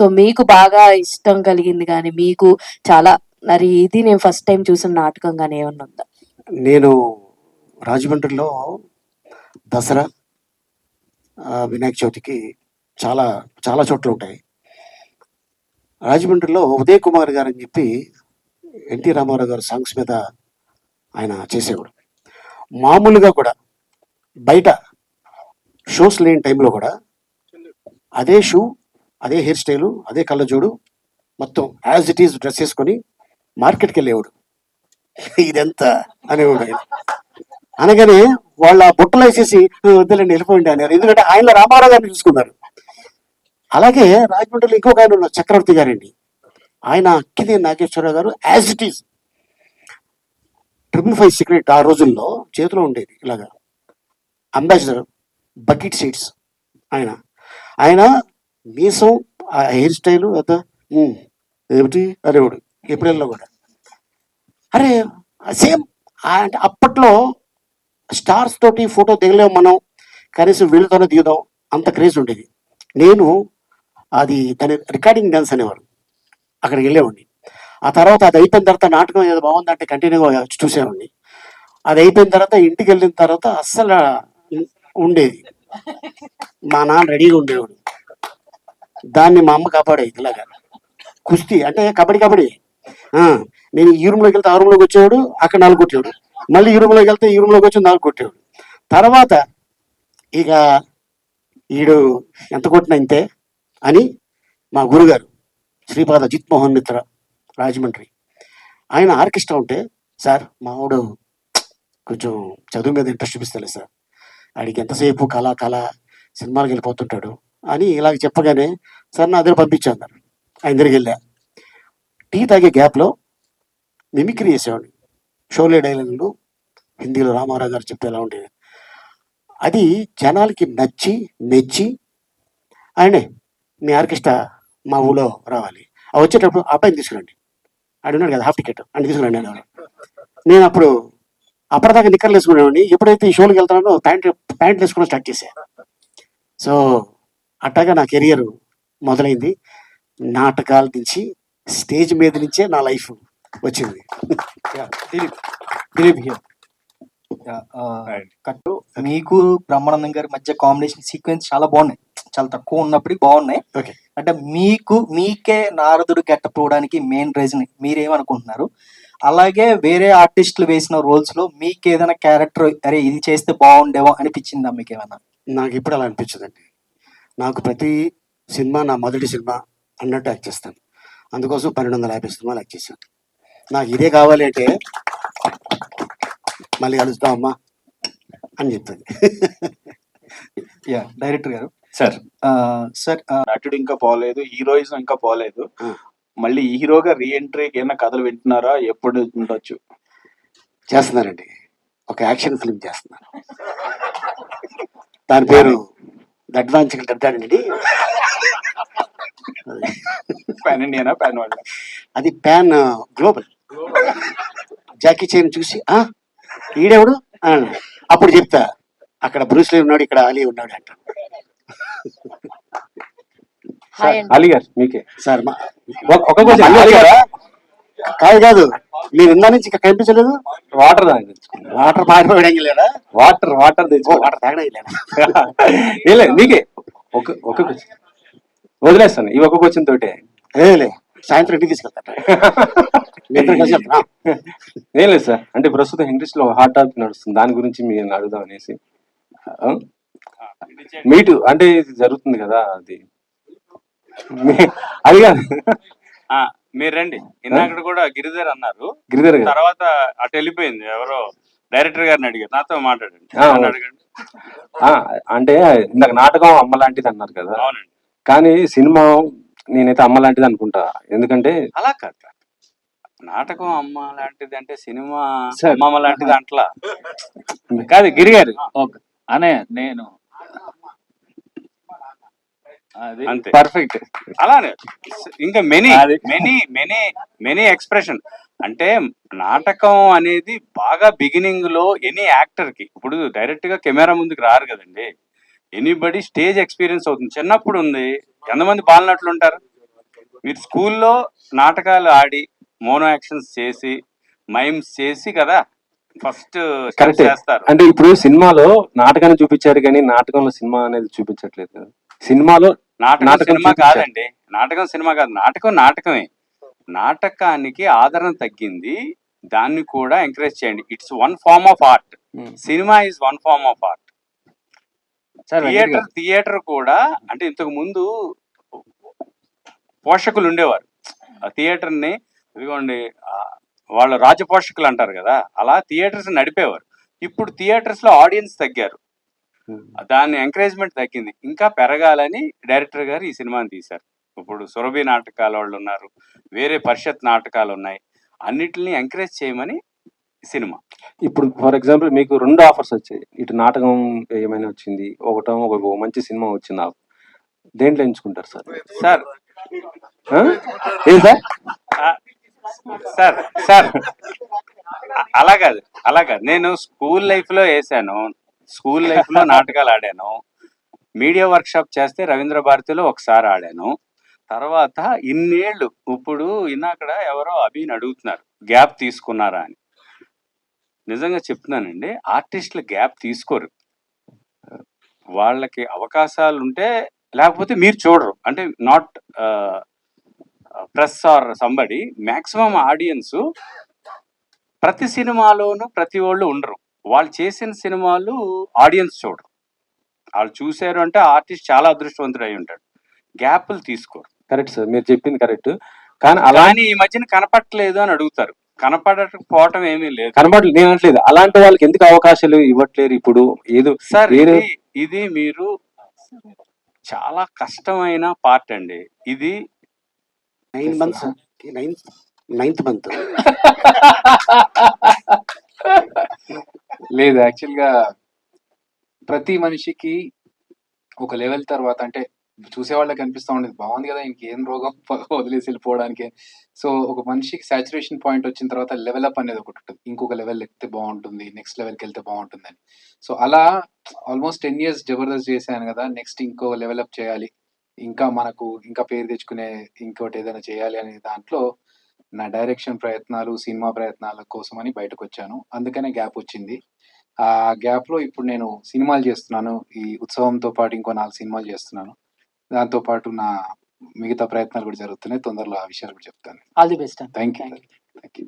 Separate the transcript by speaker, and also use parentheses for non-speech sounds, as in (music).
Speaker 1: So మీకు బాగా ఇష్టం కలిగింది కానీ మీకు చాలా మరి ఇది నేను ఫస్ట్ టైం చూసిన నాటకం కానీ ఏమన్నా ఉందా?
Speaker 2: నేను రాజమండ్రిలో దసరా వినాయక చవితికి చాలా చాలా చోట్ల ఉంటాయి. రాజమండ్రిలో ఉదయ్ కుమార్ గారు అని చెప్పి ఎన్టీ రామారావు గారు సాంగ్స్ మీద ఆయన చేసేవాడు. మామూలుగా కూడా బయట షోస్ లేని టైంలో కూడా అదే షూ అదే హెయిర్ స్టైలు అదే కళ్ళజోడు మొత్తం యాజ్ ఇట్ ఈస్ డ్రెస్ వేసుకొని మార్కెట్కి వెళ్ళేవాడు ఇదెంత అనేవాడు ఆయన. అనగానే వాళ్ళ బుట్టలు వేసేసి "ఆ, వెళ్ళిపోయింది అన్నారు. ఎందుకంటే ఆయన రామారావు గారిని చూసుకున్నారు. అలాగే రాజమండ్రిలో ఇంకొక ఆయన ఉన్నారు చక్రవర్తి గారండి. ఆయన Akkineni Nageswara Rao as it is triple five cigarette ఆ రోజుల్లో చేతిలో ఉండేది ఇలాగా. అంబాసిడర్ బకెట్ సీట్స్ ఆయన. ఆయన మీసం ఆ హెయిర్ స్టైలు అత "ఉమ్, ఏమిటి? అనేవాడు ఏప్రిల్లో కూడా. అరే సేమ్ అంటే అప్పట్లో స్టార్స్ తోటి ఫోటో దిగలేము మనం కనీసం వీళ్ళతోనే దిగుదాం అంత క్రేజ్ ఉండేది. నేను అది దాని రికార్డింగ్ డాన్స్ అనేవారు అక్కడికి వెళ్ళేవాడిని. ఆ తర్వాత అది అయిపోయిన తర్వాత నాటకం ఏదో బాగుందంటే కంటిన్యూగా చూసేవాడిని. అది అయిపోయిన తర్వాత ఇంటికి వెళ్ళిన తర్వాత అస్సలు ఉండేది. మా నాన్న రెడీగా ఉండేవాడు. దాన్ని మా అమ్మ కాపాడేది ఇలాగా. కుస్తీ అంటే కబడ్డీ కబడ్డీ. నేను ఈ రూమ్లోకి వెళ్తే ఆ రూమ్లోకి వచ్చేవాడు అక్కడ నాలుగు కొట్టేవాడు. మళ్ళీ ఈ రూమ్లోకి వెళ్తే ఈ రూమ్లోకి వచ్చి నాలుగు కొట్టేవాడు. తర్వాత ఇక ఈడు ఎంత కొట్టినా ఇంతే అని మా గురుగారు శ్రీపాద జిత్ మోహన్ మిత్ర రాజమండ్రి. ఆయన ఆర్కెస్ట్రా ఉంటే సార్ మావాడు కొంచెం చదువు మీద ఇంట్రెస్ట్ చూపిస్తలే సార్. ఆడికి ఎంతసేపు కళ కళ సినిమాలకు వెళ్ళిపోతుంటాడు. అని ఇలాగ చెప్పగానే సార్ నా దగ్గర పంపించాను ఆయన దగ్గరికి వెళ్ళా. టీ తాగే గ్యాప్లో మిమిక్రీ చేసేవాడిని. షోలే డైలాగులు హిందీలో రామారావు గారు చెప్తే ఎలా ఉండేది అది జనాలకి నచ్చి మెచ్చి ఆయనే మీ ఆర్కెస్ట్రా మా ఊళ్ళో రావాలి. అవి వచ్చేటప్పుడు ఆ అబ్బాయిని తీసుకురండి. ఆడు కదా హాఫ్ టికెట్. అని తీసుకురండి అనేవాడు నేను అప్పుడు అప్పటిదాకా నిక్కర్లు వేసుకునేవాడిని. ఎప్పుడైతే ఈ షోలకు వెళ్తానో ప్యాంట్ ప్యాంట్ వేసుకోవడం స్టార్ట్ చేశాను సో అట్టాగా నా కెరియర్ మొదలైంది. నాటకాల నుంచి స్టేజ్ మీద నుంచే నా లైఫ్ వచ్చింది.
Speaker 3: దిలీప్. దిలీప్ హియర్. కట్టు. మీకు బ్రహ్మానందం గారి మధ్య కాంబినేషన్ సీక్వెన్స్ చాలా బాగున్నాయి. చాలా తక్కువ ఉన్నప్పటికీ బాగున్నాయి.
Speaker 2: ఓకే.
Speaker 3: అంటే మీకు మీకే నారదుడు గెట్టపోవడానికి మెయిన్ రీజన్ మీరేమనుకుంటున్నారు? అలాగే వేరే ఆర్టిస్టులు వేసిన రోల్స్లో మీకు ఏదైనా క్యారెక్టర్ అరే ఇది చేస్తే బాగుండేవో అనిపించిందా మీకు ఏమైనా
Speaker 2: నాకు ఇప్పుడు అలా అనిపించదండి. నాకు ప్రతి సినిమా నా మొదటి సినిమా అన్నట్టు యాక్ట్ చేస్తాను. అందుకోసం పన్నెండు వందల యాభై సినిమాలు యాక్ట్ చేశాను. నాకు ఇదే కావాలి అంటే మళ్ళీ కలుస్తాం అమ్మా అని చెప్తుంది.
Speaker 3: యా డైరెక్టర్ గారు.
Speaker 4: సార్.
Speaker 3: సార్
Speaker 4: నటుడు ఇంకా పోలేదు హీరోయిజం ఇంకా పోలేదు. మళ్ళీ హీరోగా రీ ఎంట్రీకి ఏమైనా కథలు వింటున్నారా? ఎప్పుడు ఉండొచ్చు.
Speaker 2: చేస్తున్నానండి ఒక యాక్షన్ ఫిల్మ్ చేస్తున్నాను దాని పేరు అడ్వాన్స్ చెప్తానండి
Speaker 4: పాన్ ఇండియానా పాన్ వాళ్ళ.
Speaker 2: అది ప్యాన్ గ్లోబల్ జాకీ చైన్ చూసి ఆ ఈడెవడు? అప్పుడు చెప్తా అక్కడ బ్రూస్లీ ఉన్నాడు ఇక్కడ అలీ ఉన్నాడు అంట.
Speaker 5: అలీ గారు మీకే.
Speaker 2: సార్ మా
Speaker 5: ఒక-
Speaker 2: కాదు కాదు. మీరు ఇందా నుంచి ఇంకా కనిపించలేదు?
Speaker 5: వాటర్
Speaker 2: వాటర్ లేదా?
Speaker 5: వాటర్ వాటర్ తెచ్చుకో.
Speaker 2: వాటర్ తాగడం లేదా (laughs)
Speaker 5: ఏం లేదు? మీకే ఒక ఒక వదిలేస్తాను. ఈ ఒక క్వశ్చన్ తోటే.
Speaker 2: ఏలే సాయంత్రం ఇంటికి తీసుకెళ్తాను? (laughs)
Speaker 5: ఏం లేదు సార్. అంటే ప్రస్తుతం ఇండస్ట్రీలో హాట్ టాపిక్ నడుస్తుంది. దాని గురించి మీరు అడుగుదాం అనేసి. ఆ? మీటు అంటే ఇది జరుగుతుంది కదా అది. అది కాదు.
Speaker 6: ఆ, మీరు రండి. ఇందాక కూడా గిరిధర్ అన్నారు.
Speaker 5: గిరిధర్ గారు.
Speaker 6: తర్వాత అటు వెళ్ళిపోయింది. ఎవరో డైరెక్టర్ గారిని అడిగారు. నాతో మాట్లాడండి. అడగండి.
Speaker 5: అంటే ఇందాక నాటకం అమ్మ లాంటిది అన్నారు కదా.
Speaker 6: అవునండి.
Speaker 5: కానీ సినిమా నేనైతే అమ్మ లాంటిది అనుకుంటా. ఎందుకంటే
Speaker 6: అలా కాదు నాటకం అమ్మ లాంటిది అంటే సినిమా. అమ్మమ్మ లాంటిది అంటలా. కాదు గిరి గారు
Speaker 7: అనే నేను
Speaker 6: అంతే.
Speaker 5: పర్ఫెక్ట్
Speaker 6: అలానే ఇంకా మెనీ
Speaker 7: అది.
Speaker 6: మెనీ మెనీ మెనీ ఎక్స్ప్రెషన్ అంటే నాటకం అనేది బాగా బిగినింగ్లో ఎనీ యాక్టర్కి ఇప్పుడు డైరెక్ట్గా కెమెరా ముందుకు రారు కదండి. ఎనీబడి స్టేజ్ ఎక్స్పీరియన్స్ అవుతుంది. చిన్నప్పుడు ఉంది. ఎంతమంది బాలనట్లు ఉంటారు? మీరు స్కూల్లో నాటకాలు ఆడి మోనో యాక్షన్స్ చేసి మైమ్స్ చేసి కదా ఫస్ట్
Speaker 5: కరెక్టే
Speaker 6: చేస్తారు.
Speaker 5: అంటే ఇప్పుడు సినిమాలో నాటకాన్ని చూపించారు కానీ నాటకంలో సినిమా అనేది చూపించట్లేదు కదా. సినిమాలో
Speaker 6: నాటకం సినిమా. కాదండి. నాటకం సినిమా కాదు. నాటకం నాటకమే. నాటకానికి ఆదరణ తగ్గింది. దాన్ని కూడా ఎంకరేజ్ చేయండి. It's one form of art. Cinema is one form of art theatre theatre కూడా అంటే ఇంతకు ముందు పోషకులు ఉండేవారు. ఆ థియేటర్ని ఇదిగోండి వాళ్ళు రాజపోషకులు అంటారు కదా అలా థియేటర్స్ నడిపేవారు. ఇప్పుడు థియేటర్స్లో ఆడియన్స్ తగ్గారు.
Speaker 5: ఉమ్.
Speaker 6: దాని ఎంకరేజ్మెంట్ తగ్గింది. ఇంకా పెరగాలని డైరెక్టర్ గారు ఈ సినిమాని తీశారు. ఇప్పుడు సురభి నాటకాల వాళ్ళు ఉన్నారు వేరే పరిషత్ నాటకాలు ఉన్నాయి. అన్నిటిని ఎంకరేజ్ చేయమని సినిమా.
Speaker 5: ఇప్పుడు ఫర్ ఎగ్జాంపుల్ మీకు రెండు ఆఫర్స్ వచ్చాయి. ఇటు నాటకం ఏమైనా వచ్చింది ఒకటో ఒక మంచి సినిమా వచ్చింది ఆఫ్ దేంట్లో ఎంచుకుంటారు సార్?
Speaker 6: సార్?
Speaker 5: ఏం సార్?
Speaker 6: Sir sir. అలా కాదు అలా కాదు. నేను స్కూల్ లైఫ్లో వేసాను. స్కూల్ లైఫ్లో నాటకాలు ఆడాను. మీడియా వర్క్ షాప్ చేస్తే రవీంద్ర భారతిలో ఒకసారి ఆడాను. తర్వాత ఇన్నేళ్ళు ఇప్పుడు ఇన్నాకడ ఎవరో అభిని అడుగుతున్నారు గ్యాప్ తీసుకున్నారా అని. నిజంగా చెప్తున్నానండి ఆర్టిస్టులు గ్యాప్ తీసుకోరు. వాళ్ళకి అవకాశాలు ఉంటే లేకపోతే మీరు చూడరు. అంటే not press or somebody maximum audience ప్రతి సినిమాలోనూ ప్రతి వాళ్ళు ఉండరు. వాళ్ళు చేసిన సినిమాలు ఆడియన్స్ చూడరు. వాళ్ళు చూశారు అంటే ఆర్టిస్ట్ చాలా అదృష్టవంతుడు అయి ఉంటాడు. గ్యాప్లు తీసుకోరు.
Speaker 5: కరెక్ట్ సార్ మీరు చెప్పింది కరెక్ట్. కానీ అలా
Speaker 6: కానీ ఈ మధ్యన కనపట్లేదు అని అడుగుతారు. కనపడకపోవటం ఏమీ లేదు.
Speaker 5: కనబడలేదు నేను అనట్లేదు. అలాంటి వాళ్ళకి ఎందుకు అవకాశాలు ఇవ్వట్లేరు ఇప్పుడు? ఏదో
Speaker 6: సార్ ఇది మీరు చాలా కష్టమైన పార్ట్ అండి. ఇది
Speaker 2: nine months ninth ninth month. (laughs)
Speaker 8: లేదు యాక్చువల్గా ప్రతి మనిషికి ఒక లెవెల్ తర్వాత అంటే చూసే వాళ్ళకి అనిపిస్తా ఉండేది బాగుంది కదా ఇంకేం రోగం (laughs) వదిలేసి వెళ్ళిపోవడానికి. సో ఒక మనిషికి సాచురేషన్ పాయింట్ వచ్చిన తర్వాత లెవెల్ అప్ అనేది ఒకటి ఉంటుంది. ఇంకొక లెవెల్ ఎక్కితే బాగుంటుంది నెక్స్ట్ లెవెల్కి వెళ్తే బాగుంటుంది అని. సో అలా ఆల్మోస్ట్ టెన్ ఇయర్స్ జబర్దస్త్ చేశాను కదా నెక్స్ట్ ఇంకో లెవెల్ అప్ చేయాలి. ఇంకా మనకు ఇంకా పేరు తెచ్చుకునే ఇంకోటి ఏదైనా చేయాలి అనే దాంట్లో నా డైరెక్షన్ ప్రయత్నాలు సినిమా ప్రయత్నాల కోసమని బయటకు వచ్చాను అందుకనే గ్యాప్ వచ్చింది. ఆ గ్యాప్లో ఇప్పుడు నేను సినిమాలు చేస్తున్నాను. ఈ ఉత్సవంతో పాటు ఇంకో నాలుగు సినిమాలు చేస్తున్నాను. దాంతో పాటు నా మిగతా ప్రయత్నాలు కూడా జరుగుతున్నాయి. తొందరలో ఆ విషయాలు కూడా చెప్తాను.
Speaker 3: All the best
Speaker 8: thank you thank you